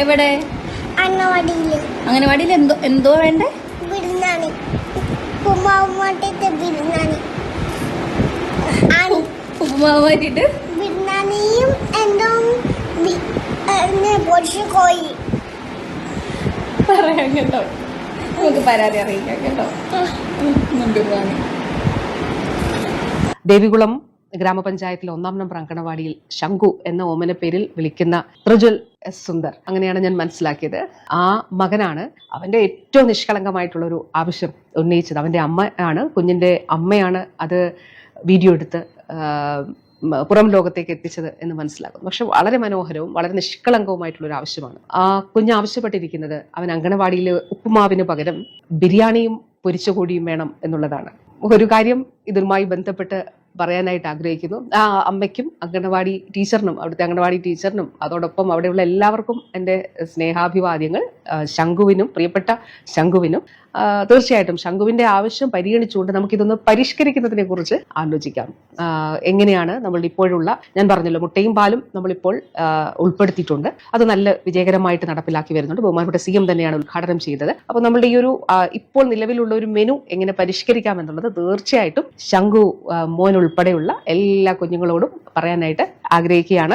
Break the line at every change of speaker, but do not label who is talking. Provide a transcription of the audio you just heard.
എവിടെ?
അങ്ങനെ
അംഗനവാടിയിൽ എന്തോ എന്തോ വേണ്ടേ?
ബിരുന്നാണ് കുമാവുമാട്ടത്തെ ബിരുന്നാണി
ഉപ്പുമാവ് മാറ്റിയിട്ട്
ബിരുന്നാണിയും എന്തോ പൊടിച്ച് കോഴി
പറയാം കേട്ടോ. നമുക്ക് പരാതി അറിയിക്കാം കേട്ടോ. ബിരുന്നാണി
ദേവികുളം ഗ്രാമപഞ്ചായത്തിലെ ഒന്നാം നമ്പർ അങ്കണവാടിയിൽ ശംഖു എന്ന ഓമന പേരിൽ വിളിക്കുന്ന പ്രജ്വൽ എസ് സുന്ദർ. അങ്ങനെയാണ് ഞാൻ മനസ്സിലാക്കിയത്. ആ മകനാണ് അവന്റെ ഏറ്റവും നിഷ്കളങ്കമായിട്ടുള്ള ഒരു ആവശ്യം ഉന്നയിച്ചത്. അവന്റെ അമ്മ ആണ് കുഞ്ഞിന്റെ അമ്മയാണ് അത് വീഡിയോ എടുത്ത് പുറം ലോകത്തേക്ക് എത്തിച്ചത് എന്ന് മനസ്സിലാക്കുന്നു. പക്ഷെ വളരെ മനോഹരവും വളരെ നിഷ്കളങ്കവുമായിട്ടുള്ള ഒരു ആവശ്യമാണ്. ആ കുഞ്ഞ് ആവശ്യപ്പെട്ടിരിക്കുന്നത് അവൻ അങ്കണവാടിയിൽ ഉപ്പുമാവിന് പകരം ബിരിയാണിയും പൊരിച്ച കോടിയും വേണം എന്നുള്ളതാണ്. ഒരു കാര്യം ഇതുമായി ബന്ധപ്പെട്ട് പറയാനായിട്ട് ആഗ്രഹിക്കുന്നു. ആ അമ്മയ്ക്കും അംഗനവാടി ടീച്ചറിനും അവിടുത്തെ അംഗനവാടി ടീച്ചറിനും അതോടൊപ്പം അവിടെയുള്ള എല്ലാവർക്കും എന്റെ സ്നേഹാഭിവാദ്യങ്ങൾ ശംഖുവിനും പ്രിയപ്പെട്ട ശംഖുവിനും. തീർച്ചയായിട്ടും ശംഖുവിന്റെ ആവശ്യം പരിഗണിച്ചുകൊണ്ട് നമുക്കിതൊന്ന് പരിഷ്കരിക്കുന്നതിനെ കുറിച്ച് ആലോചിക്കാം എങ്ങനെയാണ് നമ്മൾ ഇപ്പോഴുള്ള ഞാൻ പറഞ്ഞല്ലോ മുട്ടയും പാലും നമ്മളിപ്പോൾ ഉൾപ്പെടുത്തിയിട്ടുണ്ട്. അത് നല്ല വിജയകരമായിട്ട് നടപ്പിലാക്കി വരുന്നുണ്ട്. ബഹുമാനപ്പെട്ട സി എം തന്നെയാണ് ഉദ്ഘാടനം ചെയ്തത്. അപ്പോൾ നമ്മുടെ ഈ ഒരു ഇപ്പോൾ നിലവിലുള്ള ഒരു മെനു എങ്ങനെ പരിഷ്കരിക്കാം എന്നുള്ളത് തീർച്ചയായിട്ടും ശംഖു മോൻ ഉൾപ്പെടെയുള്ള എല്ലാ കുഞ്ഞുങ്ങളോടും പറയാനായിട്ട് ആഗ്രഹിക്കുകയാണ്.